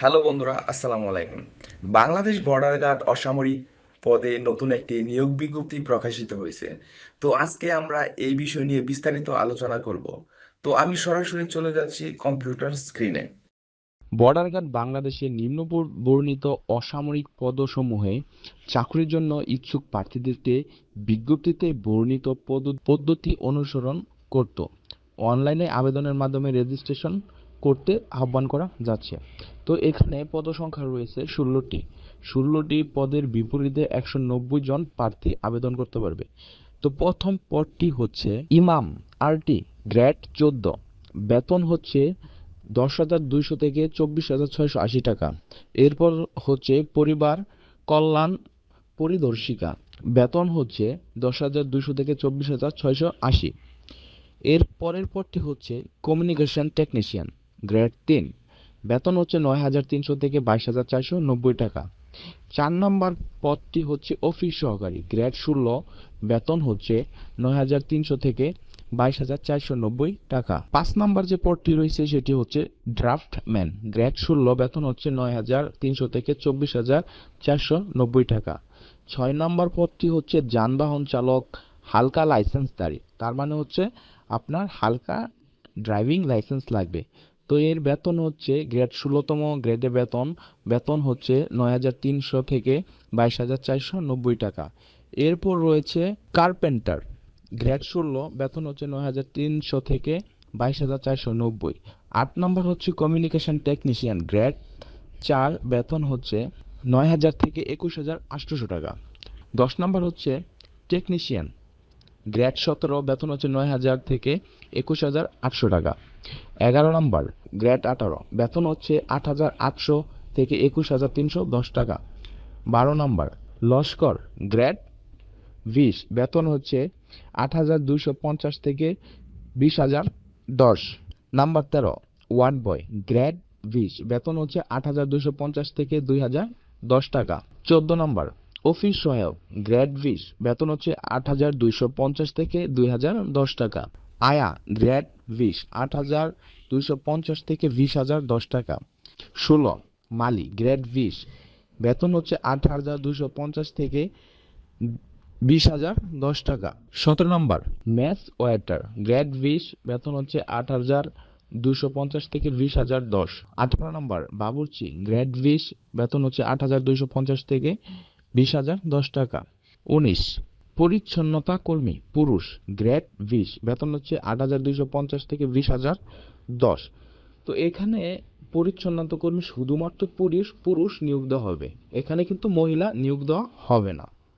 Hello বন্ধুরা, আসসালামু আলাইকুম। বাংলাদেশ বর্ডার গার্ড অসামরিক পদে নতুন একটি নিয়োগ বিজ্ঞপ্তি প্রকাশিত হয়েছে। তো আজকে আমরা এই বিষয় নিয়ে বিস্তারিত আলোচনা করব। তো আমি সরাসরি চলে যাচ্ছি কম্পিউটার স্ক্রিনে। বর্ডার গার্ড বাংলাদেশের নিম্ন বর্ণিত অসামরিক পদসমূহে চাকরির জন্য ইচ্ছুক প্রার্থীদেরকে বিজ্ঞপ্তিতে বর্ণিত পদ- পদ্ধতি অনুসরণ করত। অনলাইনে আবেদনের মাধ্যমে রেজিস্ট্রেশন করতে আহ্বান করা যাচ্ছে। তো এখানে পদ সংখ্যা রয়েছে ষোলোটি। ষোলোটি পদের বিপরীতে একশো নব্বই জন প্রার্থী আবেদন করতে পারবে। তো প্রথম পদটি হচ্ছে ইমাম, আরটি গ্রেড চোদ্দ। বেতন হচ্ছে দশ হাজার দুইশো থেকে চব্বিশ হাজার ছয়শো আশি টাকা। এরপর হচ্ছে পরিবার কল্যাণ পরিদর্শিকা। বেতন হচ্ছে দশ হাজার দুইশো থেকে চব্বিশ হাজার ছয়শো আশি। এর পরের পদটি হচ্ছে কমিউনিকেশন টেকনিশিয়ান, গ্রেড তিন। বেতন হচ্ছে নয় হাজার তিনশো থেকে বাইশ হাজার চারশো নব্বই টাকা। চার নম্বর পদটি হচ্ছে অফিস সহকারী। গ্রেড ষোলো, বেতন হচ্ছে নয় হাজার তিনশো থেকে বাইশ হাজার চারশো নব্বই টাকা। পাঁচ নম্বর যে পদটি রয়েছে সেটি হচ্ছে ড্রাফটম্যান। গ্রেড ষোলো, বেতন হচ্ছে নয় হাজার তিনশো থেকে চব্বিশ হাজার চারশো নব্বই টাকা। ছয় নম্বর পদটি হচ্ছে যানবাহন চালক, হালকা লাইসেন্সধারী। তার মানে হচ্ছে আপনার হালকা ড্রাইভিং লাইসেন্স লাগবে। তো এর বেতন হচ্ছে গ্রেড ষোলোতম গ্রেডে বেতন। বেতন হচ্ছে নয় হাজার তিনশো থেকে বাইশ হাজার চারশো নব্বই টাকা। এরপর রয়েছে কার্পেন্টার গ্রেড ষোলো, বেতন হচ্ছে নয় হাজার তিনশো থেকে বাইশ হাজার চারশো নব্বই। আট নম্বর হচ্ছে কমিউনিকেশন টেকনিশিয়ান গ্রেড চার, বেতন হচ্ছে নয় হাজার থেকে একুশ হাজার আটশোশো টাকা। দশ নম্বর হচ্ছে টেকনিশিয়ান গ্রেড সতেরো, বেতন হচ্ছে নয় হাজার থেকে একুশ হাজার আটশো টাকা। এগারো নম্বর গ্রেড আঠারো, বেতন হচ্ছে আট হাজার আটশো থেকে একুশ হাজার তিনশো দশ টাকা। বারো নম্বর লস্কর গ্রেড বিশ, বেতন হচ্ছে আট হাজার দুশো পঞ্চাশ থেকে বিশ হাজার দশ। নাম্বার তেরো ওয়ার্ড বয় গ্রেড বিশ, বেতন হচ্ছে আট হাজার দুইশো পঞ্চাশ থেকে দুই হাজার দশ টাকা। চোদ্দ নম্বর অফিস সহায়ক গ্রেড বিশ বেতন হচ্ছে আট হাজার দুইশো পঞ্চাশ থেকে দুই হাজার দশ টাকা। আয়া গ্রেড বিশ আট হাজার দুইশো পঞ্চাশ থেকে বিশ হাজার দশ টাকা। ষোলো মালি গ্রেড বিশ বেতন হচ্ছে আট হাজার দুইশো পঞ্চাশ থেকে বিশ হাজার দশ টাকা। সতেরো নম্বর। ম্যাথ ওয়েটার গ্রেড বিশ বেতন হচ্ছে আট হাজার দুশো পঞ্চাশ থেকে বিশ হাজার দশ। আঠারো নম্বর বাবুর্চি গ্রেড বিশ বেতন হচ্ছে আট হাজার দুইশো পঞ্চাশ থেকে বিশ হাজার দশ টাকা। উনিশ, পরিচ্ছন্নতা কর্মী, পুরুষ, গ্রেড বিশ, বেতন হচ্ছে আট হাজার দুইশো পঞ্চাশ থেকে বিশ হাজার দশ। তো এখানে পরিচ্ছন্নতা কর্মী শুধুমাত্র পুরুষ পুরুষ নিয়োগ দেওয়া হবে। এখানে কিন্তু মহিলা নিয়োগ দেওয়া হবে না।